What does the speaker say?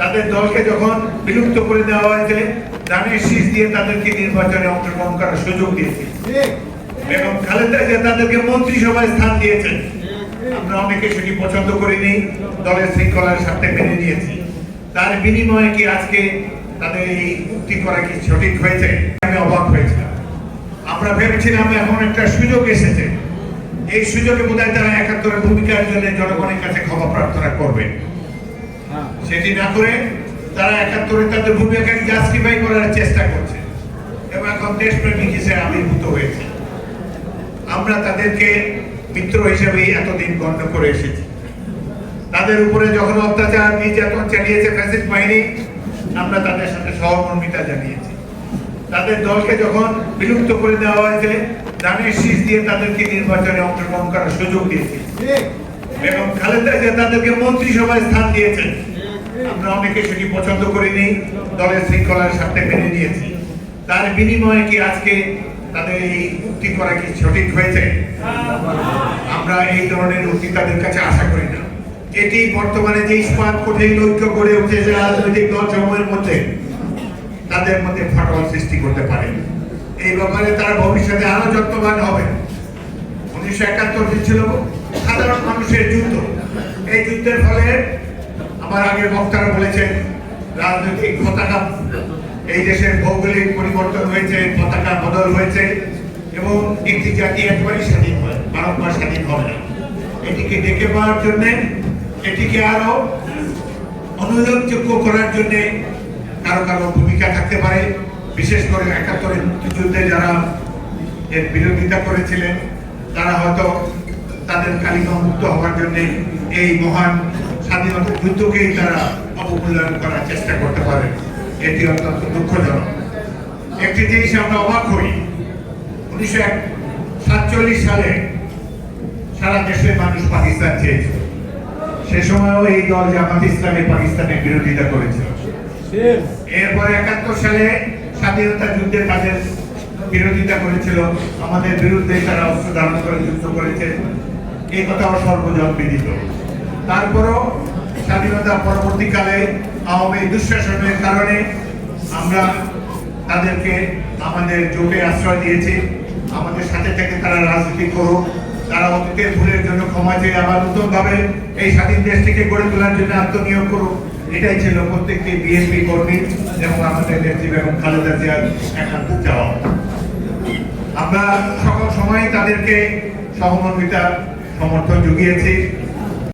তাদের দলকে যখন বিলুপ্ত করে দেওয়া হয়েছে ধানের শীষ দিয়ে তাদেরকে নির্বাচনে অংশগ্রহণ করার সুযোগ দিয়েছে। এবং খালেদা জিয়া তাদেরকে মন্ত্রিসভায় স্থান দিয়েছেন। আমরা অনেকে সেটি পছন্দ করিনি, দলের শৃঙ্খলার সাথে মেনে নিয়েছি। তার বিনিময়ে কি আজকে তাদের এই করা কি সঠিক হয়েছে? আমি অবাক হয়েছিলাম। আমরা ভেবেছিলাম এখন একটা সুযোগ এসেছে। এই সুযোগে বোধহয় তারা একাত্তরের ভূমিকার জন্য জনগণের কাছে ক্ষমা করবে সেটি না করে তারা একাত্তরে তাদের ভূমিকাকে জাস্টিফাই করার চেষ্টা করছে। এবং এখন দেশপ্রেমিক হিসেবে আবির্ভূত হয়েছে। আমরা তাদেরকে মিত্র হিসেবে এতদিন গণ্য করে এসেছি। তাদের উপরে যখন অত্যাচার নির্যাতন চালিয়েছে ফ্যাসিস্ট বাহিনী আমরা তাদের সাথে সহমর্মিতা জানিয়েছি। তাদের দলকে যখন বিলুপ্ত করে দেওয়া হয়েছে ধানের শীষ দিয়ে তাদেরকে নির্বাচনে অংশগ্রহণ করার সুযোগ দিয়েছি। এবং খালেদা জিয়া তাদেরকে মন্ত্রিসভায় স্থান দিয়েছেন। আমরা অনেকে সেটি পছন্দ করিনি, দলের শৃঙ্খলার সাথে মেনে নিয়েছি। তার বিনিময়ে কি আজকে তাদের এই মুক্তি করা কি সঠিক হয়েছে? আমরা এই ধরনের মুক্তি তাদের কাছে আশা করি না। এটি বর্তমানে যে ইস্পাত কঠিন ঐক্য গড়ে উঠেছে রাজনৈতিক দল সমূহের মধ্যে, তাদের মধ্যে ফাটল সৃষ্টি করতে পারে। এই ব্যাপারে তারা ভবিষ্যতে আরও যত্নবান হবে। উনিশশো একাত্তর ছিল সাধারণ মানুষের যুদ্ধ। এই যুদ্ধের ফলে আমার আগের বক্তারা বলেছেন, রাজনৈতিক পতাকা এই দেশের ভৌগোলিক পরিবর্তন হয়েছে, পতাকা বদল হয়েছে এবং একটি জাতি একবারই স্বাধীন হয় বারংবার স্বাধীন হবে না। এটিকে ডেকে পাওয়ার জন্য, এটিকে আরও অনুযোগযোগ্য করার জন্য কারও কারও ভূমিকা থাকতে পারে। বিশেষ করে একাত্তরের মুক্তিযুদ্ধে যারা এর বিরোধিতা করেছিলেন, তারা হয়তো তাদের কালিমা মুক্ত হওয়ার জন্য এই মহান স্বাধীনতা যুদ্ধকেই তারা অবমূল্যায়ন করার চেষ্টা করতে পারে, এটি অত্যন্ত দুঃখজনক। একটি জিনিস আমরা অবাক হই, উনিশশো সাতচল্লিশ সালে সারা দেশের মানুষ পাকিস্তান চেয়েছিল সে সময়ও এই দল জামাত ইসলামী পাকিস্তানের বিরোধিতা করেছিল এরপর একাত্তর সালে স্বাধীনতা যুদ্ধে তাদের বিরোধিতা করেছিল। আমাদের বিরুদ্ধে তারা অস্ত্র ধারণ করে যুদ্ধ করেছে। এই কথাও সর্বজন বিদিত। তারপরও স্বাধীনতা পরবর্তীকালে আওয়ামী দুঃশাসনের কারণে আমরা তাদেরকে আমাদের জোটে আশ্রয় দিয়েছি। আমাদের সাথে থেকে তারা রাজনীতি করুক। তারা অতীতের ভুলের জন্য ক্ষমা চেয়ে আবার নতুন ভাবে এই স্বাধীন দেশটিকে গড়ে তোলার জন্য আত্মনিয়োগ করুক। এটাই ছিল প্রত্যেকটি বিএনপি কর্মী এবং আমাদের নেত্রী বেগম খালেদা জিয়ার একান্ত চাওয়া। আমরা সকল সময় তাদেরকে সহমর্মিতা সমর্থন জুগিয়েছি।